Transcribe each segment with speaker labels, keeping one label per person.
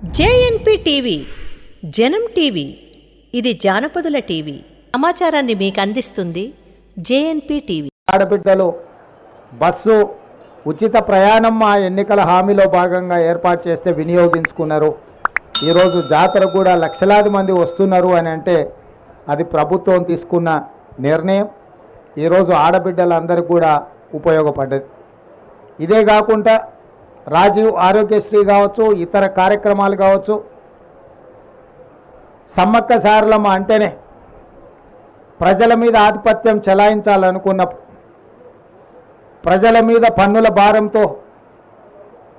Speaker 1: JNP TV జనం TV ఇది జానపదుల TV. సమాచారాన్ని మీకు అందిస్తుంది జేఎన్పి టీవీ.
Speaker 2: ఆడబిడ్డలు బస్సు ఉచిత ప్రయాణం మా ఎన్నికల హామీలో భాగంగా ఏర్పాటు చేస్తే వినియోగించుకున్నారు. ఈరోజు జాతర కూడా లక్షలాది మంది వస్తున్నారు అని అంటే అది ప్రభుత్వం తీసుకున్న నిర్ణయం. ఈరోజు ఆడబిడ్డలందరికీ కూడా ఉపయోగపడ్డది. ఇదే కాకుండా రాజీవ్ ఆరోగ్యశ్రీ కావచ్చు ఇతర కార్యక్రమాలు కావచ్చు సమ్మక్క సారలమ్మ అంటేనే ప్రజల మీద ఆధిపత్యం చెలాయించాలనుకున్నప్పుడు ప్రజల మీద పన్నుల భారంతో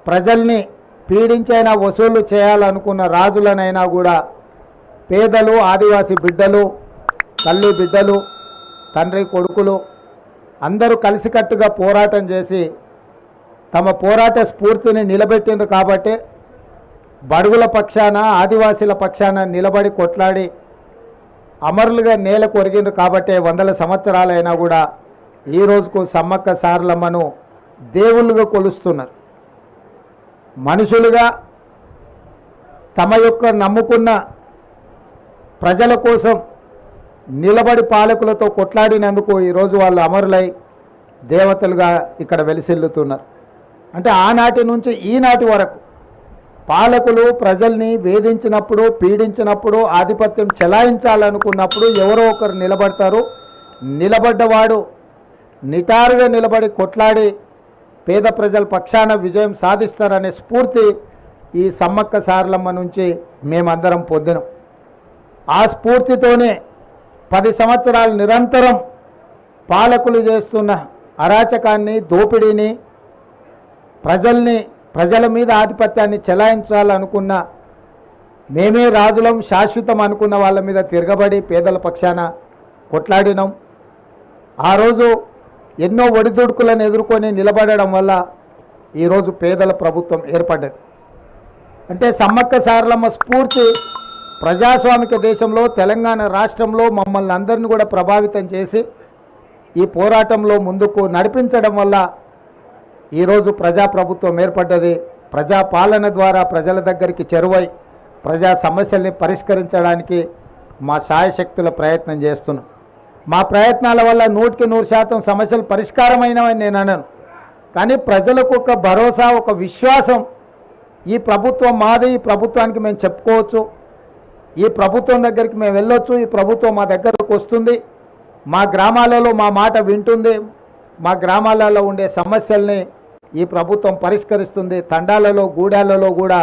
Speaker 2: ప్రజల్ని పీడించైనా వసూలు చేయాలనుకున్న రాజులనైనా కూడా పేదలు ఆదివాసీ బిడ్డలు తల్లి బిడ్డలు తండ్రి కొడుకులు అందరూ కలిసికట్టుగా పోరాటం చేసి తమ పోరాట స్ఫూర్తిని నిలబెట్టింది కాబట్టి బడుగుల పక్షాన ఆదివాసీల పక్షాన నిలబడి కొట్లాడి అమరులుగా నేల కొరిగిండ్రు కాబట్టి వందల సంవత్సరాలైనా కూడా ఈ రోజుకు సమ్మక్క సారలమ్మను దేవుళ్ళుగా కొలుస్తున్నారు. మనుషులుగా తమ యొక్క నమ్ముకున్న ప్రజల కోసం నిలబడి పాలకులతో కొట్లాడినందుకు ఈరోజు వాళ్ళు అమరులై దేవతలుగా ఇక్కడ వెలిసిల్లుతున్నారు. అంటే ఆనాటి నుంచి ఈనాటి వరకు పాలకులు ప్రజల్ని వేధించినప్పుడు పీడించినప్పుడు ఆధిపత్యం చెలాయించాలనుకున్నప్పుడు ఎవరో ఒకరు నిలబడతారు. నిలబడ్డవాడు నిటారుగా నిలబడి కొట్లాడి పేద ప్రజల పక్షాన విజయం సాధిస్తారనే స్ఫూర్తి ఈ సమ్మక్క సారలమ్మ నుంచి మేమందరం పొందినం. ఆ స్ఫూర్తితోనే పది సంవత్సరాలు నిరంతరం పాలకులు చేస్తున్న అరాచకాన్ని దోపిడీని ప్రజల్ని ప్రజల మీద ఆధిపత్యాన్ని చెలాయించాలనుకున్న మేమే రాజులం శాశ్వతం అనుకున్న వాళ్ళ మీద తిరగబడి పేదల పక్షాన కొట్లాడినాం. ఆ రోజు ఎన్నో ఒడిదుడుకులను ఎదుర్కొని నిలబడడం వల్ల ఈరోజు పేదల ప్రభుత్వం ఏర్పడ్డది. అంటే సమ్మక్క సారలమ్మ స్ఫూర్తి ప్రజాస్వామిక దేశంలో తెలంగాణ రాష్ట్రంలో మమ్మల్ని అందరిని కూడా ప్రభావితం చేసి ఈ పోరాటంలో ముందుకు నడిపించడం వల్ల ఈరోజు ప్రజాప్రభుత్వం ఏర్పడ్డది. ప్రజాపాలన ద్వారా ప్రజల దగ్గరికి చెరువై ప్రజా సమస్యల్ని పరిష్కరించడానికి మా సాయశక్తుల ప్రయత్నం చేస్తున్నాం. మా ప్రయత్నాల వల్ల నూటికి నూరు శాతం సమస్యలు పరిష్కారమైనవని నేను అనను. కానీ ప్రజలకు ఒక భరోసా ఒక విశ్వాసం ఈ ప్రభుత్వం మాది ఈ ప్రభుత్వానికి మేము చెప్పుకోవచ్చు. ఈ ప్రభుత్వం దగ్గరికి మేము వెళ్ళొచ్చు ఈ ప్రభుత్వం మా దగ్గరకు వస్తుంది. మా గ్రామాలలో మా మాట వింటుంది. మా గ్రామాలలో ఉండే సమస్యల్ని ఈ ప్రభుత్వం పరిష్కరిస్తుంది. తండాలలో గూడాలలో కూడా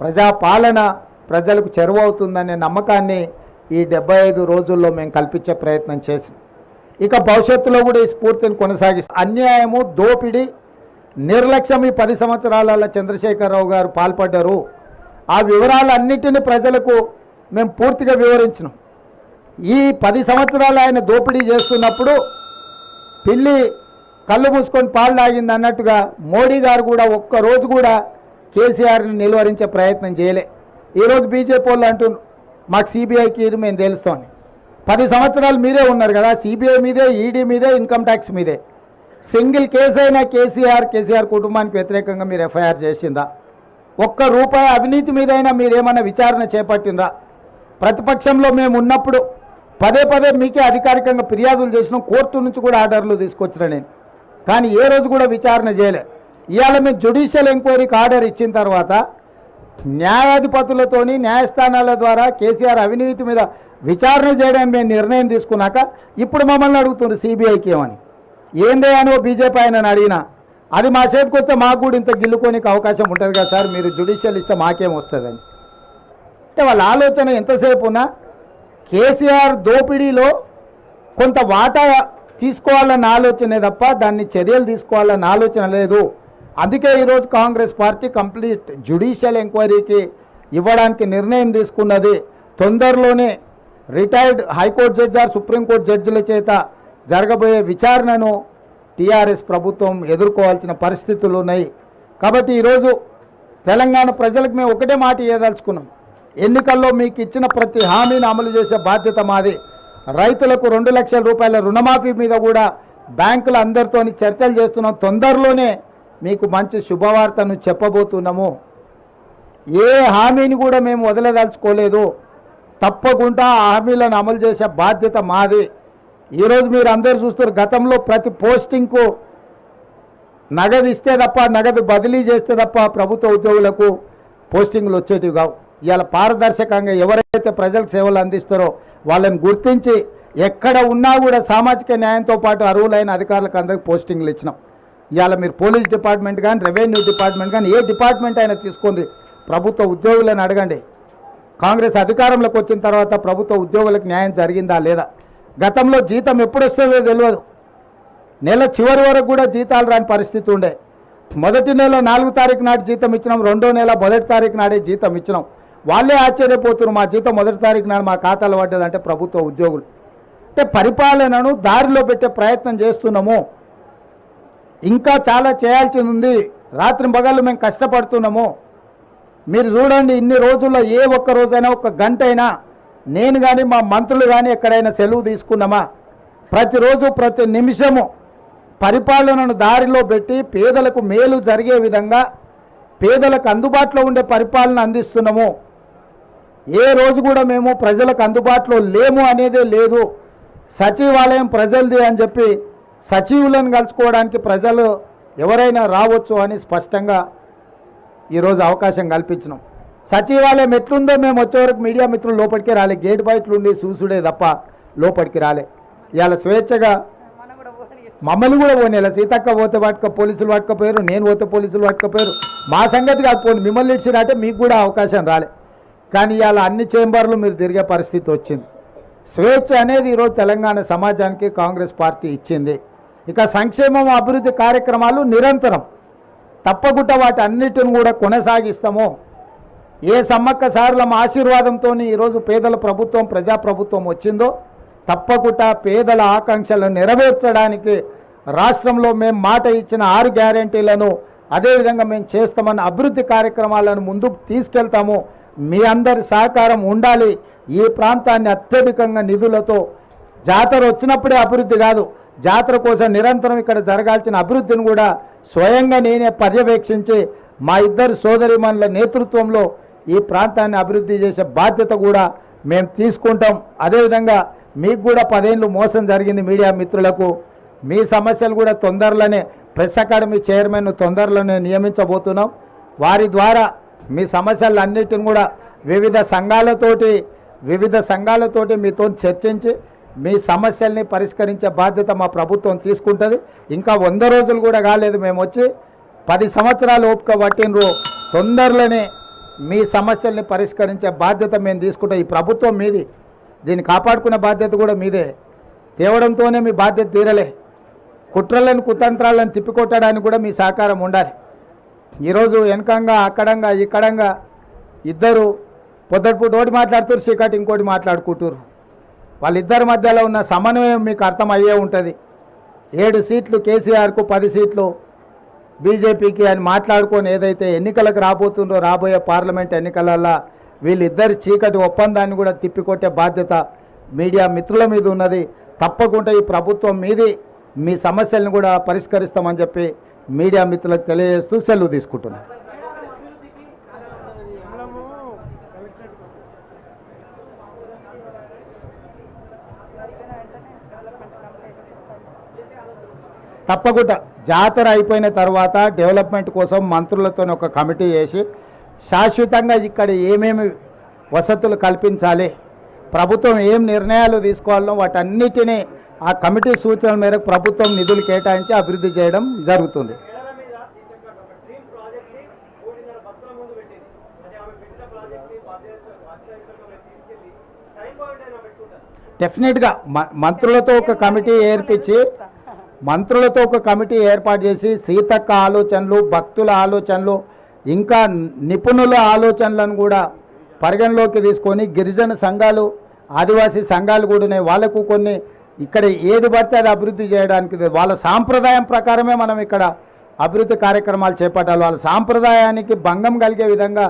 Speaker 2: ప్రజాపాలన ప్రజలకు చెరువవుతుందనే నమ్మకాన్ని ఈ డెబ్బై ఐదు రోజుల్లో మేము కల్పించే ప్రయత్నం చేసి ఇక భవిష్యత్తులో కూడా ఈ స్ఫూర్తిని కొనసాగిస్తాం. అన్యాయము దోపిడీ నిర్లక్ష్యం ఈ పది సంవత్సరాల చంద్రశేఖరరావు గారు పాల్పడ్డారు. ఆ వివరాలన్నిటిని ప్రజలకు మేము పూర్తిగా వివరించినాం. ఈ పది సంవత్సరాలు ఆయన దోపిడీ చేస్తున్నప్పుడు పిల్లి కళ్ళు మూసుకొని పాలు తాగింది అన్నట్టుగా మోడీ గారు కూడా ఒక్క రోజు కూడా కేసీఆర్ని నిలువరించే ప్రయత్నం చేయలే. ఈరోజు బీజేపీ వాళ్ళు అంటున్నారు మాకు సిబిఐకి మేము తెలుస్తామని పది సంవత్సరాలు మీరే ఉన్నారు కదా సిబిఐ మీదే ఈడీ మీదే ఇన్కమ్ ట్యాక్స్ మీదే. సింగిల్ కేసు అయినా కేసీఆర్ కేసీఆర్ కుటుంబానికి వ్యతిరేకంగా మీరు ఎఫ్ఐఆర్ చేసిందా ఒక్క రూపాయి అవినీతి మీదైనా మీరేమన్నా విచారణ చేపట్టిందా ప్రతిపక్షంలో మేము ఉన్నప్పుడు పదే పదే మీకే అధికారికంగా ఫిర్యాదులు చేసినాం కోర్టు నుంచి కూడా ఆర్డర్లు తీసుకొచ్చిన నేను. కానీ ఏ రోజు కూడా విచారణ చేయలే. ఇవాళ మేము జ్యుడిషియల్ ఎంక్వైరీకి ఆర్డర్ ఇచ్చిన తర్వాత న్యాయాధిపతులతోని న్యాయస్థానాల ద్వారా కేసీఆర్ అవినీతి మీద విచారణ చేయడానికి మేము నిర్ణయం తీసుకున్నాక ఇప్పుడు మమ్మల్ని అడుగుతున్నారు సిబిఐకి ఏమని. ఏందే అని బీజేపీ ఆయన అడిగినా అది మా చేతికి వస్తే మాకు కూడా ఇంత గిల్లుకోనికి అవకాశం ఉంటుంది కదా సార్ మీరు జ్యుడిషియల్ ఇస్తే మాకేం వస్తుందని. అంటే వాళ్ళ ఆలోచన ఎంతసేపు ఉన్నా కేసీఆర్ దోపిడీలో కొంత వాటా తీసుకోవాలన్న ఆలోచనే తప్ప దాన్ని చర్యలు తీసుకోవాలన్న ఆలోచన లేదు. అందుకే ఈరోజు కాంగ్రెస్ పార్టీ కంప్లీట్ జ్యుడిషియల్ ఎంక్వైరీకి ఇవ్వడానికి నిర్ణయం తీసుకున్నది. తొందరలోనే retired high court judge or supreme court జడ్జిల చేత జరగబోయే విచారణను టీఆర్ఎస్ ప్రభుత్వం ఎదుర్కోవాల్సిన పరిస్థితులు ఉన్నాయి. కాబట్టి ఈరోజు తెలంగాణ ప్రజలకు మేము ఒకటే మాట ఇవ్వదలుచుకున్నాం ఎన్నికల్లో మీకు ఇచ్చిన ప్రతి హామీని అమలు చేసే బాధ్యత మాది. రైతులకు రెండు లక్షల రూపాయల రుణమాఫీ మీద కూడా బ్యాంకుల అందరితో చర్చలు చేస్తున్నాం. తొందరలోనే మీకు మంచి శుభవార్తను చెప్పబోతున్నాము. ఏ హామీని కూడా మేము వదలదలుచుకోలేదు. తప్పకుండా ఆ హామీలను అమలు చేసే బాధ్యత మాది. ఈరోజు మీరు అందరు చూస్తారు గతంలో ప్రతి పోస్టింగ్కు నగదు ఇస్తే తప్ప నగదు బదిలీ చేస్తే తప్ప ప్రభుత్వ ఉద్యోగులకు పోస్టింగ్లు వచ్చేటివి కావు. ఇవాళ పారదర్శకంగా ఎవరైతే ప్రజలకు సేవలు అందిస్తారో వాళ్ళని గుర్తించి ఎక్కడ ఉన్నా కూడా సామాజిక న్యాయంతో పాటు అర్హులైన అధికారులకు అందరికి పోస్టింగ్లు ఇచ్చినాం. ఇవాళ మీరు పోలీస్ డిపార్ట్మెంట్ కానీ రెవెన్యూ డిపార్ట్మెంట్ కానీ ఏ డిపార్ట్మెంట్ అయినా తీసుకోండి. ప్రభుత్వ ఉద్యోగులను అడగండి. కాంగ్రెస్ అధికారంలోకి వచ్చిన తర్వాత ప్రభుత్వ ఉద్యోగులకు న్యాయం జరిగిందా లేదా? గతంలో జీతం ఎప్పుడు వస్తుందో తెలియదు నెల చివరి వరకు కూడా జీతాలు రాని పరిస్థితి ఉండే. మొదటి నెల నాలుగు తారీఖు నాటి జీతం ఇచ్చినాం రెండో నెల మొదటి తారీఖు నాడే జీతం ఇచ్చినాం. వాళ్ళే ఆశ్చర్యపోతున్నారు. మా జీతం మొదటి తారీఖు నాడు మా ఖాతాలో పడ్డదంటే ప్రభుత్వ ఉద్యోగులు. అంటే పరిపాలనను దారిలో పెట్టే ప్రయత్నం చేస్తున్నాము. ఇంకా చాలా చేయాల్సింది ఉంది. రాత్రి పగళ్ళు మేము కష్టపడుతున్నాము. మీరు చూడండి ఇన్ని రోజుల్లో ఏ ఒక్క రోజైనా ఒక గంట అయినా నేను కానీ మా మంత్రులు కానీ ఎక్కడైనా సెలవు తీసుకున్నామా? ప్రతిరోజు ప్రతి నిమిషము పరిపాలనను దారిలో పెట్టి పేదలకు మేలు జరిగే విధంగా పేదలకు అందుబాటులో ఉండే పరిపాలన అందిస్తున్నాము. ఏ రోజు కూడా మేము ప్రజలకు అందుబాటులో లేము అనేదే లేదు. సచివాలయం ప్రజలది అని చెప్పి సచివులను కలుసుకోవడానికి ప్రజలు ఎవరైనా రావచ్చు అని స్పష్టంగా ఈరోజు అవకాశం కల్పించినాం. సచివాలయం ఎట్లుందో మేము వచ్చేవరకు మీడియా మిత్రులు లోపలికి రాలే. గేట్ బయటలు ఉండి చూసుడే తప్ప లోపలికి రాలే. ఇవాళ స్వేచ్ఛగా మమ్మల్ని కూడా పోనీలా సీతక్క పోతే పట్టుక పోలీసులు పట్టుకపోయారు నేను పోతే పోలీసులు పట్టుకపోయారు మా సంగతి కాదు మిమ్మల్ని ఇచ్చినట్టే మీకు కూడా అవకాశం రాలే. కానీ ఇవాళ అన్ని చేంబర్లు మీరు తిరిగే పరిస్థితి వచ్చింది. స్వేచ్ఛ అనేది ఈరోజు తెలంగాణ సమాజానికి కాంగ్రెస్ పార్టీ ఇచ్చింది. ఇక సంక్షేమం అభివృద్ధి కార్యక్రమాలు నిరంతరం. తప్పకుండా వాటి అన్నిటిని కూడా కొనసాగిస్తాము. ఏ సమ్మక్క సారుల ఆశీర్వాదంతో ఈరోజు పేదల ప్రభుత్వం ప్రజాప్రభుత్వం వచ్చిందో తప్పకుండా పేదల ఆకాంక్షలను నెరవేర్చడానికి రాష్ట్రంలో మేము మాట ఇచ్చిన ఆరు గ్యారంటీలను అదేవిధంగా మేము చేస్తామన్న అభివృద్ధి కార్యక్రమాలను ముందుకు తీసుకెళ్తాము. మీ అందరి సహకారం ఉండాలి. ఈ ప్రాంతాన్ని అత్యధికంగా నిధులతో జాతర వచ్చినప్పుడే అభివృద్ధి కాదు. జాతర కోసం నిరంతరం ఇక్కడ జరగాల్సిన అభివృద్ధిని కూడా స్వయంగా నేనే పర్యవేక్షించి మా ఇద్దరు సోదరిమణుల నేతృత్వంలో ఈ ప్రాంతాన్ని అభివృద్ధి చేసే బాధ్యత కూడా మేము తీసుకుంటాం. అదేవిధంగా మీకు కూడా పదేళ్ళు మోసం జరిగింది మీడియా మిత్రులకు. మీ సమస్యలు కూడా తొందరలోనే ప్రెస్ అకాడమీ చైర్మన్ తొందరలోనే నియమించబోతున్నాం. వారి ద్వారా మీ సమస్యలన్నిటిని కూడా వివిధ సంఘాలతోటి వివిధ సంఘాలతోటి మీతో చర్చించి మీ సమస్యల్ని పరిష్కరించే బాధ్యత మా ప్రభుత్వం తీసుకుంటుంది. ఇంకా వంద రోజులు కూడా కాలేదు మేము వచ్చి పది సంవత్సరాలు ఓపిక పట్టినరు తొందరలోనే మీ సమస్యల్ని పరిష్కరించే బాధ్యత మేము తీసుకుంటాం. ఈ ప్రభుత్వం మీది. దీన్ని కాపాడుకునే బాధ్యత కూడా మీదే. తేవడంతోనే మీ బాధ్యత తీరలే. కుట్రలను కుతంత్రాలను తిప్పికొట్టడానికి కూడా మీ సహకారం ఉండాలి. ఈరోజు వెనకంగా అక్కడంగా ఇక్కడంగా ఇద్దరు పొద్దుటిపూట ఒకటి మాట్లాడుతారు చీకటి ఇంకోటి మాట్లాడుకుంటారు వాళ్ళిద్దరి మధ్యలో ఉన్న సమన్వయం మీకు అర్థమయ్యే ఉంటుంది. ఏడు సీట్లు కేసీఆర్కు పది సీట్లు బీజేపీకి అని మాట్లాడుకొని ఏదైతే ఎన్నికలకు రాబోతుందో రాబోయే పార్లమెంట్ ఎన్నికలల్లో వీళ్ళిద్దరి చీకటి ఒప్పందాన్ని కూడా తిప్పికొట్టే బాధ్యత మీడియా మిత్రుల మీద ఉన్నది. తప్పకుండా ఈ ప్రభుత్వం మీది మీ సమస్యలను కూడా పరిష్కరిస్తామని చెప్పి మీడియా మిత్రులకు తెలియజేస్తూ సెలవు తీసుకుంటున్నాను తప్పకుండా జాతర అయిపోయిన తర్వాత డెవలప్మెంట్ కోసం మంత్రులతో ఒక కమిటీ వేసి శాశ్వతంగా ఇక్కడ ఏమేమి వసతులు కల్పించాలి ప్రభుత్వం ఏం నిర్ణయాలు తీసుకోవాలో వాటన్నిటినీ ఆ కమిటీ సూచనల మేరకు ప్రభుత్వం నిధులు కేటాయించి అభివృద్ధి చేయడం జరుగుతుంది. డెఫినెట్గా మ- మంత్రులతో ఒక కమిటీ ఏర్పించి మంత్రులతో ఒక కమిటీ ఏర్పాటు చేసి సీతక్క ఆలోచనలు భక్తుల ఆలోచనలు ఇంకా నిపుణుల ఆలోచనలను కూడా పరిగణలోకి తీసుకొని గిరిజన సంఘాలు ఆదివాసీ సంఘాలు కూడా ఉన్నాయి. వాళ్ళకు కొన్ని ఇక్కడ ఏది పడితే అది అభివృద్ధి చేయడానికి వాళ్ళ సాంప్రదాయం ప్రకారమే మనం ఇక్కడ అభివృద్ధి కార్యక్రమాలు చేపట్టాలి. వాళ్ళ సాంప్రదాయానికి భంగం కలిగే విధంగా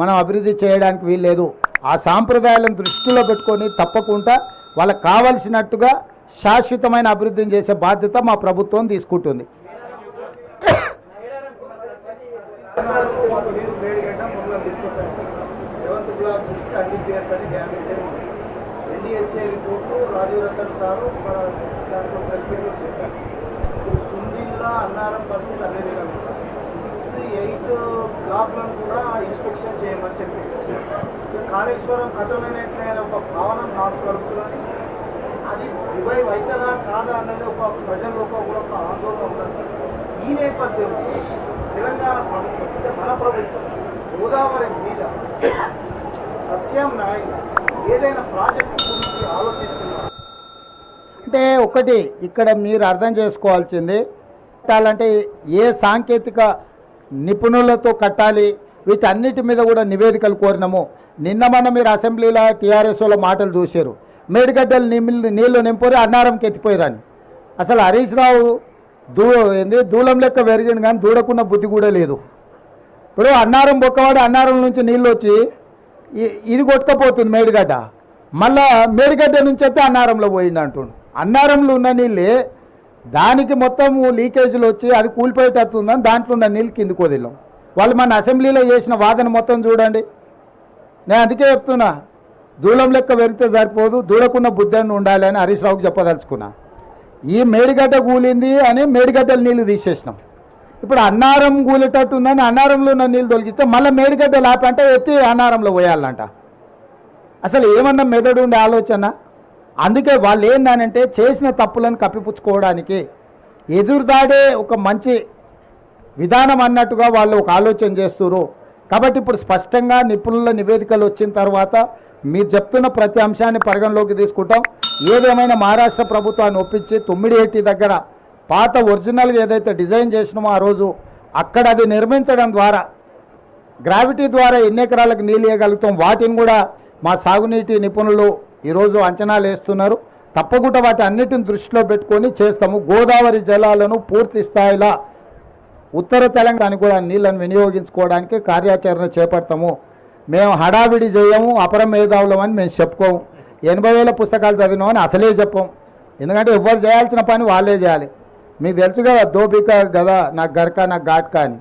Speaker 2: మనం అభివృద్ధి చేయడానికి వీల్లేదు. ఆ సాంప్రదాయాలను దృష్టిలో పెట్టుకొని తప్పకుండా వాళ్ళకి కావలసినట్టుగా శాశ్వతమైన అభివృద్ధిని చేసే బాధ్యత మా ప్రభుత్వం తీసుకుంటుంది.
Speaker 3: నీరు బ్లాక్ దృష్టి అన్ని అని డ్యామేజ్ అయి రిపోర్టు రాజీవ్ రతన్ సారు మన దాంట్లో ప్రెస్ మీట్లో చెప్పారు. ఇప్పుడు సుందిల్లా అన్నారం పరిస్థితి అదే విధంగా. సిక్స్ ఎయిట్ బ్లాక్లను కూడా ఇన్స్పెక్షన్ చేయమని చెప్పి కాళేశ్వరం కథమైనట్లయిన ఒక భావన నాకు కలుగుతుందని అది రివైవ్ అవుతుందా కాదా అన్నది ఒక ప్రజల్లో కూడా ఒక ఆందోళన ఉంటుంది సార్ ఈ నేపథ్యంలో తెలంగాణ ప్రభుత్వం మన ప్రభుత్వం గోదావరి మీద ప్రత్యామ్నాయంగా ఏదైనా ప్రాజెక్టు
Speaker 2: అంటే ఒకటి ఇక్కడ మీరు అర్థం చేసుకోవాల్సింది కట్టాలంటే ఏ సాంకేతిక నిపుణులతో కట్టాలి వీటన్నిటి మీద కూడా నివేదికలు కోరినాము. నిన్న మొన్న మీరు అసెంబ్లీలో టీఆర్ఎస్లో మాటలు చూశారు. మేడిగడ్డలు నీళ్ళు నీళ్ళు నింపరి అన్నారంకి ఎత్తిపోయారని అసలు హరీష్ రావు దూ ఏంది దూలం లెక్క పెరిగింది కానీ దూడకున్న బుద్ధి కూడా లేదు. ఇప్పుడు అన్నారం బొక్కవాడు అన్నారం నుంచి నీళ్ళు వచ్చి ఇది కొట్టుకపోతుంది మేడిగడ్డ. మళ్ళా మేడిగడ్డ నుంచి అయితే అన్నారంలో పోయింది అంటుండు. అన్నారంలో ఉన్న నీళ్ళే దానికి మొత్తం లీకేజీలు వచ్చి అది కూలిపోయేటట్టుందని దాంట్లో ఉన్న నీళ్ళు కిందికి వదిలాం వాళ్ళు మన అసెంబ్లీలో చేసిన వాదన మొత్తం చూడండి. నేను అందుకే చెప్తున్నా దూలం లెక్క పెరిగితే సరిపోదు దూడకున్న బుద్ధి ఉండాలి అని హరీష్ రావుకి చెప్పదలుచుకున్నా. ఈ మేడిగడ్డ కూలింది అని మేడిగడ్డలు నీళ్ళు తీసేసినాం. ఇప్పుడు అన్నారం కూలేటట్టుందని అన్నారంలో ఉన్న నీళ్ళు తొలగిస్తే మళ్ళీ మేడిగడ్డ లాపంటే ఎత్తి అన్నారంలో పోయాలంట. అసలు ఏమన్నా మెదడు ఉండే ఆలోచన? అందుకే వాళ్ళు ఏందనంటే చేసిన తప్పులను కప్పిపుచ్చుకోవడానికి ఎదురుదాడే ఒక మంచి విధానం అన్నట్టుగా వాళ్ళు ఒక ఆలోచన చేస్తున్నారు కాబట్టి ఇప్పుడు స్పష్టంగా నిపుణుల నివేదికలు వచ్చిన తర్వాత మీరు చెప్తున్న ప్రతి అంశాన్ని పరిగణలోకి తీసుకుంటాం. ఏదేమైనా మహారాష్ట్ర ప్రభుత్వాన్ని ఒప్పించి తొమ్మిడి దగ్గర పాత ఒరిజినల్గా ఏదైతే డిజైన్ చేసినామో ఆ రోజు అక్కడ అది నిర్మించడం ద్వారా గ్రావిటీ ద్వారా ఎన్ని ఎకరాలకు నీళ్ళు ఇవ్వగలుగుతాం? వాటిని కూడా మా సాగునీటి నిపుణులు ఈరోజు అంచనాలు వేస్తున్నారు. తప్పకుండా వాటి అన్నిటిని దృష్టిలో పెట్టుకొని చేస్తాము. గోదావరి జలాలను పూర్తి స్థాయిలో ఉత్తర తెలంగాణ కూడా నీళ్ళను వినియోగించుకోవడానికి కార్యాచరణ చేపడతాము. మేము హడావిడి చేయము అపరమేధావులం అని మేము చెప్పుకోము. ఎనభై వేల పుస్తకాలు చదివినామని అసలే చెప్పం. ఎందుకంటే ఎవరు చేయాల్సిన పని వాళ్ళే చేయాలి. మీకు తెలుసు కదా దోపిక గదా నాకు గరక నాకు ఘాట్కా అని.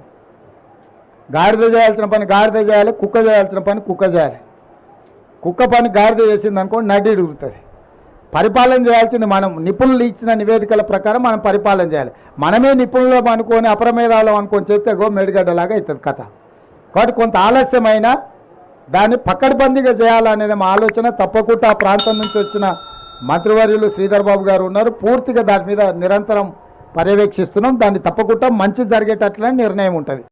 Speaker 2: గాడిద చేయాల్సిన పని గాడిద చేయాలి కుక్క చేయాల్సిన పని కుక్క చేయాలి. కుక్క పని గాడిద చేసింది అనుకోండి నడి ఉడుగుతుంది పరిపాలన చేయాల్సింది మనం. నిపుణులు ఇచ్చిన నివేదికల ప్రకారం మనం పరిపాలన చేయాలి. మనమే నిపుణులం అనుకొని అప్రమేధాలు అనుకొని చేస్తే గో మెడిగడ్డలాగా అవుతుంది కథ. కాబట్టి కొంత ఆలస్యమైన దాన్ని పక్కడబందీగా చేయాలనేది మా ఆలోచన. తప్పకుండా ఆ ప్రాంతం నుంచి వచ్చిన మంత్రివర్యులు శ్రీధర్ బాబు గారు ఉన్నారు. పూర్తిగా దాని మీద నిరంతరం పర్యవేక్షిస్తున్నాం. దాన్ని తప్పకుండా మంచి జరిగేటట్లనే నిర్ణయం ఉంటుంది.